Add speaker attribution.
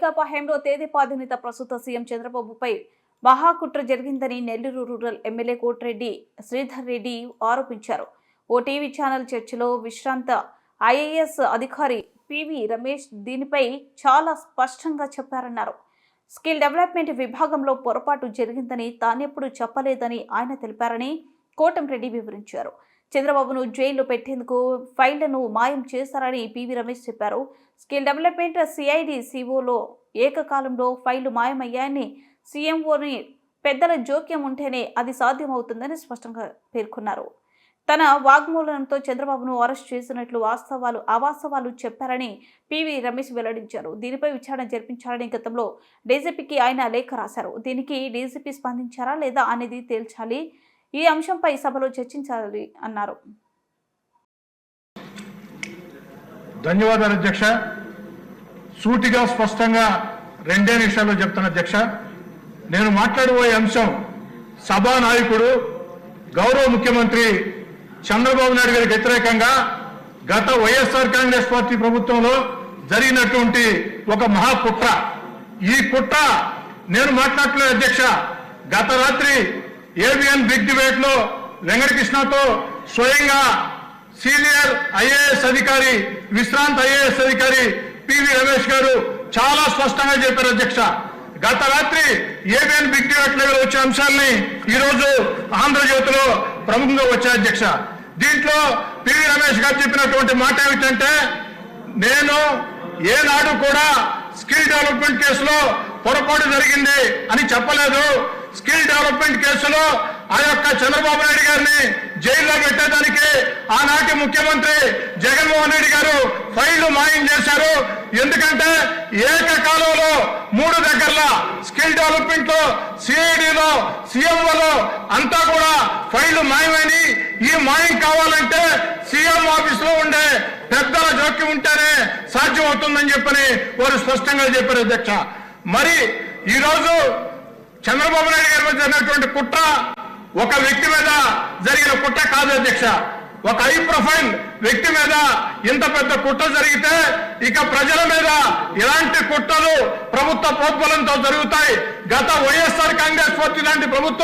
Speaker 1: వైకాపా హయాంలో తేదీపాధినిత ప్రస్తుత సీఎం చంద్రబాబుపై మహాకుట్ర జరిగిందని నెల్లూరు రూరల్ ఎమ్మెల్యే కోటిరెడ్డి శ్రీధర్ రెడ్డి ఆరోపించారు. ఓ టీవీ ఛానల్ చర్చలో విశ్రాంత ఐఏఎస్ అధికారి పివి రమేష్ దీనిపై చాలా స్పష్టంగా చెప్పారన్నారు. స్కిల్ డెవలప్మెంట్ విభాగంలో పొరపాటు జరిగిందని తానెప్పుడు చెప్పలేదని ఆయన తెలిపారని కోటంరెడ్డి వివరించారు. చంద్రబాబును జైల్లో పెట్టేందుకు ఫైళ్ళను మాయం చేశారని పివి రమేష్ చెప్పారు. స్కిల్ డెవలప్మెంట్ సిఐడి సిఓలో ఏకకాలంలో ఫైళ్ళు మాయమయ్యాయని సీఎంఓని పెద్దల జోక్యం ఉంటేనే అది సాధ్యమవుతుందని స్పష్టంగా పేర్కొన్నారు. తన వాగ్మూలంతో చంద్రబాబును అరెస్ట్ చేసినట్లు వాస్తవాలు అవాస్తవాలు చెప్పారని పివి రమేష్ వెల్లడించారు. దీనిపై విచారణ జరిపించాలని గతంలో డీజీపీకి ఆయన లేఖ రాశారు. దీనికి డీజీపీ స్పందించారా లేదా అనేది తేల్చాలి. ఈ అంశంపై సభలో చర్చించాలి అన్నారు.
Speaker 2: ధన్యవాదాలు అధ్యక్ష. సూటిగా స్పష్టంగా రెండే నిమిషాల్లో చెప్తాను అధ్యక్ష. నేను మాట్లాడబోయే అంశం సభా నాయకుడు గౌరవ ముఖ్యమంత్రి చంద్రబాబు నాయుడు గారికి వ్యతిరేకంగా గత వైఎస్ఆర్ కాంగ్రెస్ పార్టీ ప్రభుత్వంలో జరిగినటువంటి ఒక మహాకుట్ర. ఈ కుట్ర నేను మాట్లాడలేదు అధ్యక్ష. గత రాత్రి ఏబిఎన్ బిగ్ డిబేట్లో వెంకటకృష్ణతో స్వయంగా సీనియర్ ఐఏఎస్ అధికారి విశ్రాంత ఐఏఎస్ అధికారి పివి రమేష్ గారు చాలా స్పష్టంగా చెప్పారు అధ్యక్ష. గత రాత్రి ఏబిఎన్ బిగ్ డిబేట్లో వచ్చే అంశాలని ఈరోజు ఆంధ్రజ్యోతిలో ప్రముఖంగా వచ్చాయి అధ్యక్ష. దీంట్లో పివి రమేష్ గారు చెప్పినటువంటి మాట ఏమిటంటే నేను ఏనాడు కూడా స్కిల్ డెవలప్మెంట్ కేసులో పొరపాటు జరిగింది అని చెప్పలేదు. స్కిల్ డెవలప్మెంట్ కేసులో ఆ యొక్క చంద్రబాబు నాయుడు గారిని జైల్లో పెట్టేదానికి ఆనాటి ముఖ్యమంత్రి జగన్మోహన్ రెడ్డి గారు ఫైళ్ళు మాయం చేశారు. ఎందుకంటే ఏకకాలంలో మూడు దగ్గరల స్కిల్ డెవలప్మెంట్లో సిఐడిలో సీఎంఓలో అంతా కూడా ఫైళ్ళు మాయమని ఈ మాయం కావాలంటే సీఎం ఆఫీస్లో ఉండే పెద్దల జోక్యం ఉంటేనే సాధ్యం అవుతుందని చెప్పని వారు స్పష్టంగా చెప్పారు అధ్యక్ష. మరి ఈ రోజు చంద్రబాబు నాయుడు గారి మీద జరిగినటువంటి కుట్ర ఒక వ్యక్తి మీద జరిగిన కుట్ర కాదు అధ్యక్ష. ఒక హై ప్రొఫైల్ వ్యక్తి మీద ఇంత పెద్ద కుట్ర జరిగితే ఇక ప్రజల మీద ఇలాంటి కుట్రలు ప్రభుత్వ ప్రోద్బలంతో జరుగుతాయి. గత వైఎస్ఆర్ కాంగ్రెస్ పార్టీ లాంటి ప్రభుత్వం